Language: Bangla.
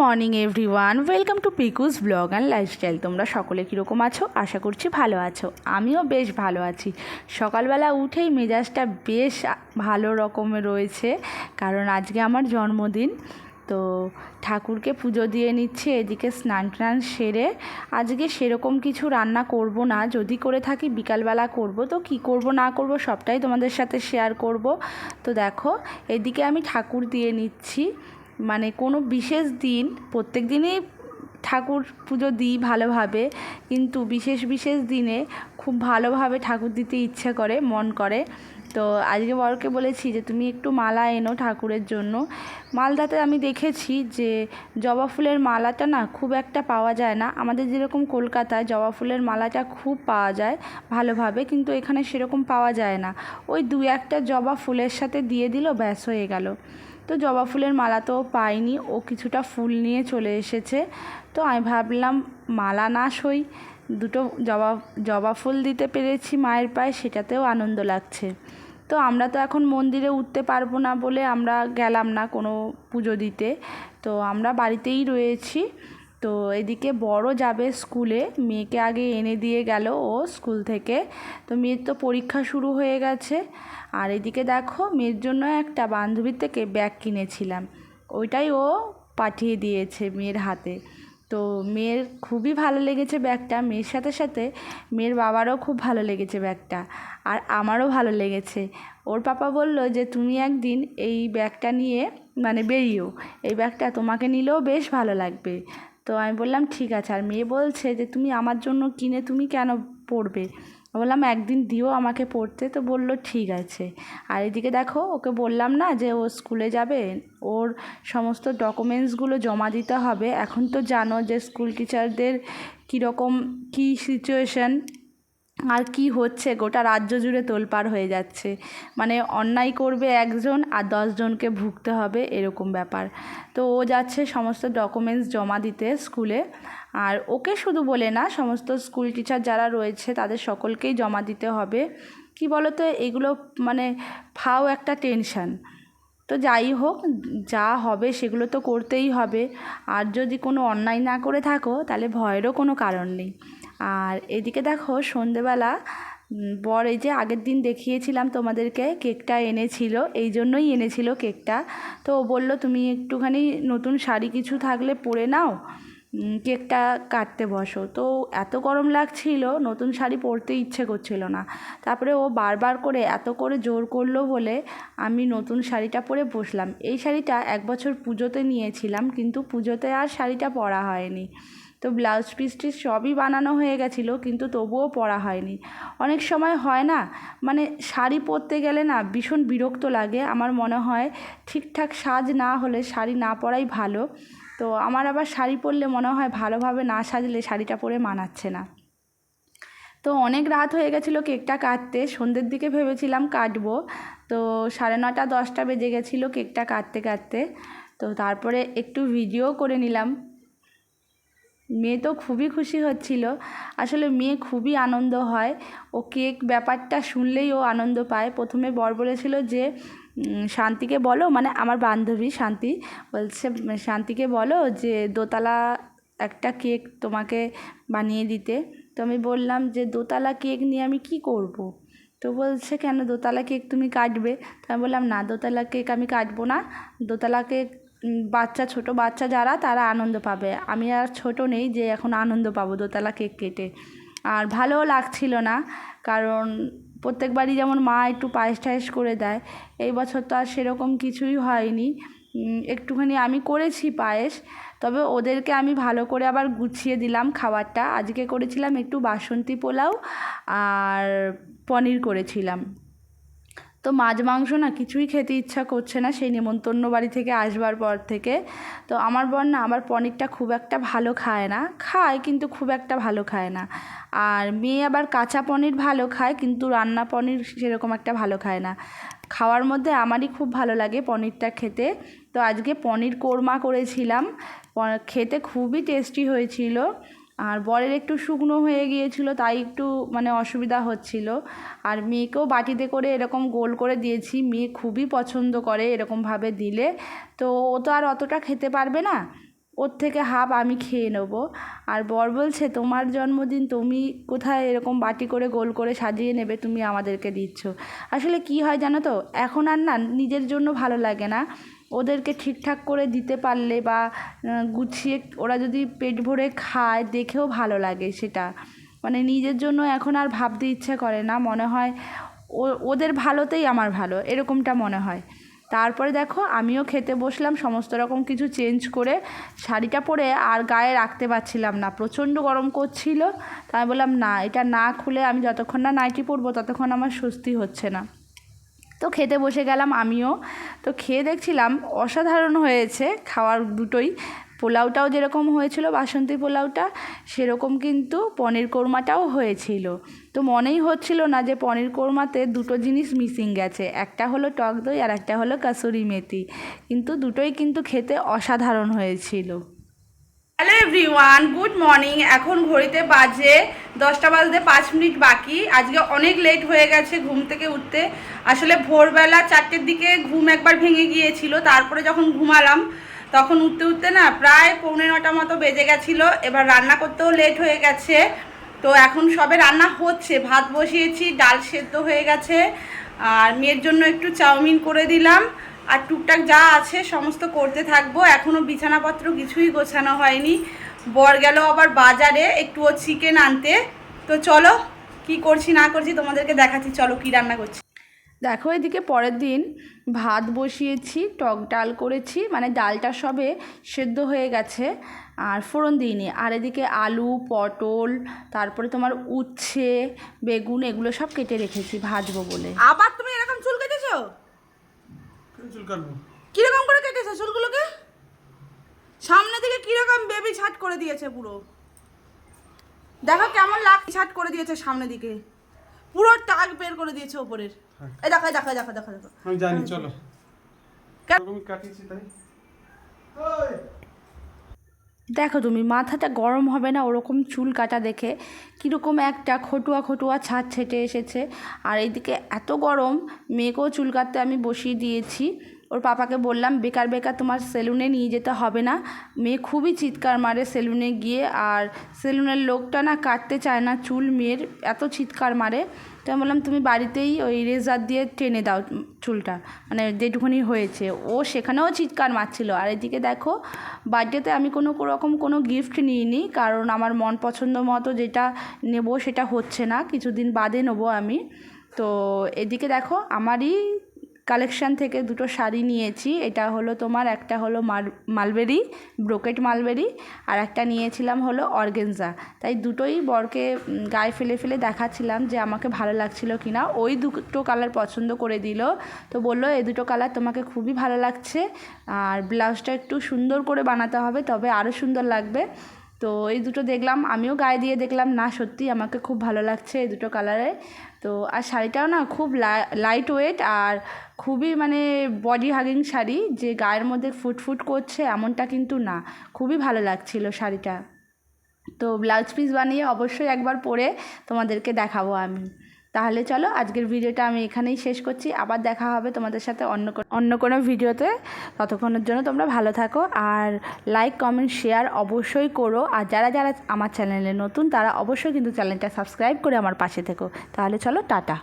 Morning everyone, welcome to Piku's blog and lifestyle. তোমরা সকলে কীরকম আছো? আশা করছি ভালো আছো। আমিও বেশ ভালো আছি। সকালবেলা উঠেই মেজাজটা বেশ ভালো রকমের রয়েছে, কারণ আজকে আমার জন্মদিন। তো ঠাকুরকে পুজো দিয়ে নিচ্ছে, এদিকে স্নান টান সেরে। আজকে সেরকম কিছু রান্না করব না। যদি করে থাকি বিকালবেলা করব, তো কি করব, না করব সবটাই তোমাদের সাথে শেয়ার করব। তো দেখো, এদিকে আমি ঠাকুর দিয়ে নিচ্ছি। মানে কোনো বিশেষ দিন, প্রত্যেক দিনই ঠাকুর পুজো দিই ভালোভাবে, কিন্তু বিশেষ বিশেষ দিনে খুব ভালোভাবে ঠাকুর দিতে ইচ্ছে করে, মন করে। তো আজকে বরকে বলেছি যে, তুমি একটু মালা এনো ঠাকুরের জন্য। মালদাতে আমি দেখেছি যে, জবা ফুলের মালাটা না খুব একটা পাওয়া যায় না। আমাদের যেরকম কলকাতায় জবা ফুলের মালাটা খুব পাওয়া যায় ভালোভাবে, কিন্তু এখানে সেরকম পাওয়া যায় না। ওই দু একটা জবা ফুলের সাথে দিয়ে দিল, ব্যাস হয়ে গেল। তো জবা ফুলের মালা তো পাইনি, ও কিছুটা ফুল নিয়ে চলে এসেছে। তো আমি ভাবলাম, মালা না সই, দুটো জবা জবা ফুল দিতে পেরেছি মায়ের পায়ে, সেটাতেও আনন্দ লাগছে। তো আমরা তো এখন মন্দিরে উঠতে পারব না বলে আমরা গেলাম না কোনো পুজো দিতে। তো আমরা বাড়িতেই রয়েছি। তো এদিকে বড় যাবে স্কুলে, মেয়েকে আগে এনে দিয়ে গেল ও স্কুল থেকে। তো মেয়ের তো পরীক্ষা শুরু হয়ে গেছে। আর এদিকে দেখো, মেয়ের জন্য একটা বান্ধবীর থেকে ব্যাগ কিনেছিলাম। ওইটাই ও পাঠিয়ে দিয়েছে মেয়ের হাতে। তো মেয়ের খুবই ভালো লেগেছে ব্যাগটা। মেয়ের সাথে সাথে মেয়ের বাবারও খুব ভালো লেগেছে ব্যাগটা। আর আমারও ভালো লেগেছে। ওর পাপা বলল যে, তুমি একদিন এই ব্যাগটা নিয়ে মানে বেরিও এই ব্যাগটা তোমাকে নিলেও বেশ ভালো লাগবে। তো আমি বললাম, ঠিক আছে। আর মেয়ে বলছে যে, তুমি আমার জন্য কিনে তুমি কেন পড়বে বললাম, একদিন দিও আমাকে পড়তে তো বলল, ঠিক আছে। আর এদিকে দেখো, ওকে বললাম না যে, ও স্কুলে যাবে, ওর সমস্ত ডকুমেন্টসগুলো জমা দিতে হবে। এখন তো জানো যে, স্কুল টিচারদের কীরকম, কী সিচুয়েশান আর কি হচ্ছে? গোটা রাজ্য জুড়ে তোলপাড় হয়ে যাচ্ছে। মানে অন্যায় করবে একজন আর দশজনকে ভুগতে হবে এরকম ব্যাপার। তো ও যাচ্ছে সমস্ত ডকুমেন্টস জমা দিতে স্কুলে আর ওকে শুধু বলে না, সমস্ত স্কুল টিচার যারা রয়েছে তাদের সকলকেই জমা দিতে হবে। কি বলো তো এগুলো মানে ফাও একটা টেনশান তো যাই হোক, যা হবে সেগুলো তো করতেই হবে। আর যদি কোনো অন্যায় না করে থাকো, তাহলে ভয়েরও কোনো কারণ নেই। আর এদিকে দেখো সন্ধেবেলা বর এই যে আগের দিন দেখিয়েছিলাম তোমাদেরকে কেকটা এনেছিল, এই জন্যই এনেছিল কেকটা। তো ও বলল, তুমি একটুখানি নতুন শাড়ি কিছু থাকলে পরে নাও কেকটা কাটতে বসো। তো এত গরম লাগছিল, নতুন শাড়ি পরতে ইচ্ছে করছিল না। তারপরে ও বারবার করে এত করে জোর করল বলে আমি নতুন শাড়িটা পরে বসলাম। এই শাড়িটা এক বছর পুজোতে নিয়েছিলাম, কিন্তু পুজোতে আর শাড়িটা পরা হয়নি। তো ব্লাউজ পিস টিস সবই বানানো হয়ে গেছিল, কিন্তু তবুও পরা হয়নি। অনেক সময় হয় না মানে শাড়ি পরতে গেলে না ভীষণ বিরক্ত লাগে। আমার মনে হয় ঠিকঠাক সাজ না হলে শাড়ি না পরাই ভালো। তো আমার আবার শাড়ি পরলে মনে হয় ভালোভাবে না সাজলে শাড়িটা পরে মানাচ্ছে না। তো অনেক রাত হয়ে গেছিল কেকটা কাটতে, সন্ধ্যের দিকে ভেবেছিলাম কাটবো। তো সাড়ে নটা, দশটা বেজে গেছিল কেকটা কাটতে কাটতে। তো তারপরে একটু ভিডিও করে নিলাম। মেয়ে তো খুবই খুশি হচ্ছিল। আসলে মেয়ে খুবই আনন্দ হয়। ও কেক ব্যাপারটা শুনলেই ও আনন্দ পায়। প্রথমে বর বলেছিল যে শান্তিকে বলো মানে আমার বান্ধবী শান্তি, বলছে, শান্তিকে বলো যে, দোতলা একটা কেক তোমাকে বানিয়ে দিতে। তো আমি বললাম যে, দোতলা কেক নিয়ে আমি কি করব। তো বলছে, কেন দোতলা কেক তুমি কাটবে? তো আমি বললাম, না, দোতলা কেক আমি কাটবো না। দোতলা কেক বাচ্চা, ছোট বাচ্চা যারা, তারা আনন্দ পাবে। আমি আর ছোট নেই যে এখন আনন্দ পাবো দোতলা কেক কেটে। আর ভালোও লাগছিল না, কারণ প্রত্যেকবারই যেমন মা একটু পায়েস টায়েস করে দেয়, এই বছর তো আর সেরকম কিছুই হয়নি। একটুখানি আমি করেছি পায়েস, তবে ওদেরকে আমি ভালো করে আবার গুছিয়ে দিলাম খাবারটা। আজকে করেছিলাম একটু বাসন্তী পোলাও আর পনির করেছিলাম। তো মাছ, মাংস না কিছুই খেতে ইচ্ছা করছে না সেই নেমন্তন্ন বাড়ি থেকে আসবার পর থেকে। তো আমার বর না আমার পনিরটা খুব একটা ভালো খায় না। খায় কিন্তু খুব একটা ভালো খায় না। আর মেয়ে আবার কাঁচা পনির ভালো খায় কিন্তু রান্না পনির সেরকম একটা ভালো খায় না। খাওয়ার মধ্যে আমারই খুব ভালো লাগে পনিরটা খেতে। তো আজকে পনির কোরমা করেছিলাম। খেতে খুবই টেস্টি হয়েছিল। আর বরের একটু শুকনো হয়ে গিয়েছিল, তাই একটু মানে অসুবিধা হচ্ছিল। আর মেয়েকেও বাটিতে করে এরকম গোল করে দিয়েছি, মেয়ে খুবই পছন্দ করে এরকমভাবে দিলে। তো ও তো আর অতটা খেতে পারবে না, ওর থেকে হাফ আমি খেয়ে নেব। আর বর বলছে, তোমার জন্মদিন তুমি কোথায় এরকম বাটি করে গোল করে সাজিয়ে নেবে তুমি আমাদেরকে দিচ্ছ। আসলে কি হয় জানো তো, এখন আর না নিজের জন্য ভালো লাগে না। ওদেরকে ঠিকঠাক করে দিতে পারলে বা গুছিয়ে ওরা যদি পেট ভরে খায়, দেখেও ভালো লাগে সেটা। মানে নিজের জন্য এখন আর ভাবতে ইচ্ছে করে না, মনে হয় ওদের ভালোতেই আমার ভালো, এরকমটা মনে হয়। তারপরে দেখো আমিও খেতে বসলাম, সমস্ত রকম কিছু চেঞ্জ করে শাড়িটা পরে আর গায়ে রাখতে পারছিলাম না, প্রচণ্ড গরম করছিল। তাই বললাম, না, এটা না খুলে আমি যতক্ষণ না নাইটি পরবো, ততক্ষণ আমার স্বস্তি হচ্ছে না। তো খেতে বসে গেলাম আমিও। তো খেয়ে দেখছিলাম অসাধারণ হয়েছে খাওয়ার দুটোই। পোলাওটাও যেরকম হয়েছিল, বাসন্তী পোলাওটা, সেরকম কিন্তু পনির কোরমাটাও হয়েছিল। তো মনেই হচ্ছিল না যে পনির কোরমাতে দুটো জিনিস মিসিং গেছে, একটা হলো টক দই আর একটা হলো কাসুরি মেথি। কিন্তু দুটোই কিন্তু খেতে অসাধারণ হয়েছিল। হ্যালো এভরিওয়ান গুড মর্নিং এখন ঘড়িতে বাজে দশটা বাজতে পাঁচ মিনিট বাকি। আজকে অনেক লেট হয়ে গেছে ঘুম থেকে উঠতে। আসলে ভোরবেলা চারটের দিকে ঘুম একবার ভেঙে গিয়েছিল, তারপরে যখন ঘুমালাম, তখন উঠতে উঠতে না প্রায় পৌনে নটা মতো বেজে গেছিল। এবার রান্না করতেও লেট হয়ে গেছে। তো এখন সবে রান্না হচ্ছে। ভাত বসিয়েছি, ডাল সেদ্ধ হয়ে গেছে। আর মেয়ের জন্য একটু চাউমিন করে দিলাম। আর টুকটাক যা আছে সমস্ত করতে থাকব। এখনও বিছানাপত্র কিছুই গোছানো হয়নি। বর গেল আবার বাজারে একটু ও চিকেন আনতে। তো চলো কি করছি না করছি তোমাদেরকে দেখাচ্ছি। চলো কি রান্না করছি? দেখো এদিকে পরের দিন ভাত বসিয়েছি টক ডাল করেছি মানে ডালটা সবে সেদ্ধ হয়ে গেছে আর ফোড়ন দিইনি। আর এদিকে আলু পটল তারপরে তোমার উচ্ছে বেগুন এগুলো সব কেটে রেখেছি ভাজবো বলে। আবার তুমি এরকম চুল কেটেছো? চুল কাটবো? কীরকম করে কেটেছে চুলগুলোকে? সামনে দিকে কীরকম বেবি ছাট করে দিয়েছে পুরো। দেখো কেমন লাগ ছাট করে দিয়েছে সামনে দিকে। পুরো টাক বের করে দিয়েছে ওপরের। এই দেখো দেখো দেখো দেখো দেখো। আমি জানি চলো। কাটিয়েছি তাই? দেখো তুমি, মাথাটা গরম হবে না ওরকম চুল কাটা দেখে। কীরকম একটা খটুয়া খটুয়া ছাদ ছেটে এসেছে। আর এইদিকে এত গরম, মেয়েকেও চুল কাটতে আমি বসিয়ে দিয়েছি। ওর পাপাকে বললাম, বেকার বেকার, তোমার সেলুনে নিয়ে যেতে হবে না। মেয়ে খুবই চিৎকার মারে সেলুনে গিয়ে, আর সেলুনের লোকটা না কাটতে চায় না, চুল মেয়ের এত চিৎকার মারে। তো আমি বললাম, তুমি বাড়িতেই ওই রেজার দিয়ে টেনে দাও চুলটা। মানে যেটুকুনি হয়েছে। ও সেখানেও চিৎকার মারছিল। আর এদিকে দেখো, বার্থডেতে আমি কোনো রকম কোনো গিফট নিইনি, কারণ আমার মন পছন্দ মতো যেটা নেব সেটা হচ্ছে না। কিছুদিন বাদে নেব আমি। তো এদিকে দেখো, আমারই কালেকশান থেকে দুটো শাড়ি নিয়েছি। এটা হলো তোমার, একটা হলো মাল, মালবেরি ব্রোকেট মালবেরি, আর একটা নিয়েছিলাম হলো অর্গেনজা তাই দুটোই বরকে গায়ে ফেলে ফেলে দেখাচ্ছিলাম যে আমাকে ভালো লাগছিল কি না ওই দুটো কালার পছন্দ করে দিল। তো বলল এই দুটো কালার তোমাকে খুবই ভালো লাগছে। আর ব্লাউজটা একটু সুন্দর করে বানাতে হবে, তবে আরও সুন্দর লাগবে। তো এই দুটো দেখলাম, আমিও গায়ে দিয়ে দেখলাম, না, সত্যি আমাকে খুব ভালো লাগছে এই দুটো কালারে। তো, আর শাড়িটাও না খুব লাইট ওয়েট আর খুবই মানে বডি হাগিং শাড়ি যে গায়ের মধ্যে ফুটফুট করছে এমনটা কিন্তু না, খুবই ভালো লাগছিল শাড়িটা। তো ব্লাউজ পিস বানিয়ে অবশ্যই একবার পরে তোমাদেরকে দেখাবো আমি। তাহলে চলো আজকের ভিডিওটা আমি এখানেই শেষ করছি। আবার দেখা হবে তোমাদের সাথে অন্য অন্য কোনো ভিডিওতে। ততক্ষণের জন্য তোমরা ভালো থাকো আর লাইক কমেন্ট শেয়ার অবশ্যই করো। আর যারা যারা আমার চ্যানেলে নতুন, তারা অবশ্যই কিন্তু চ্যানেলটা সাবস্ক্রাইব করে আমার পাশে থেকো। তাহলে চলো, টাটা।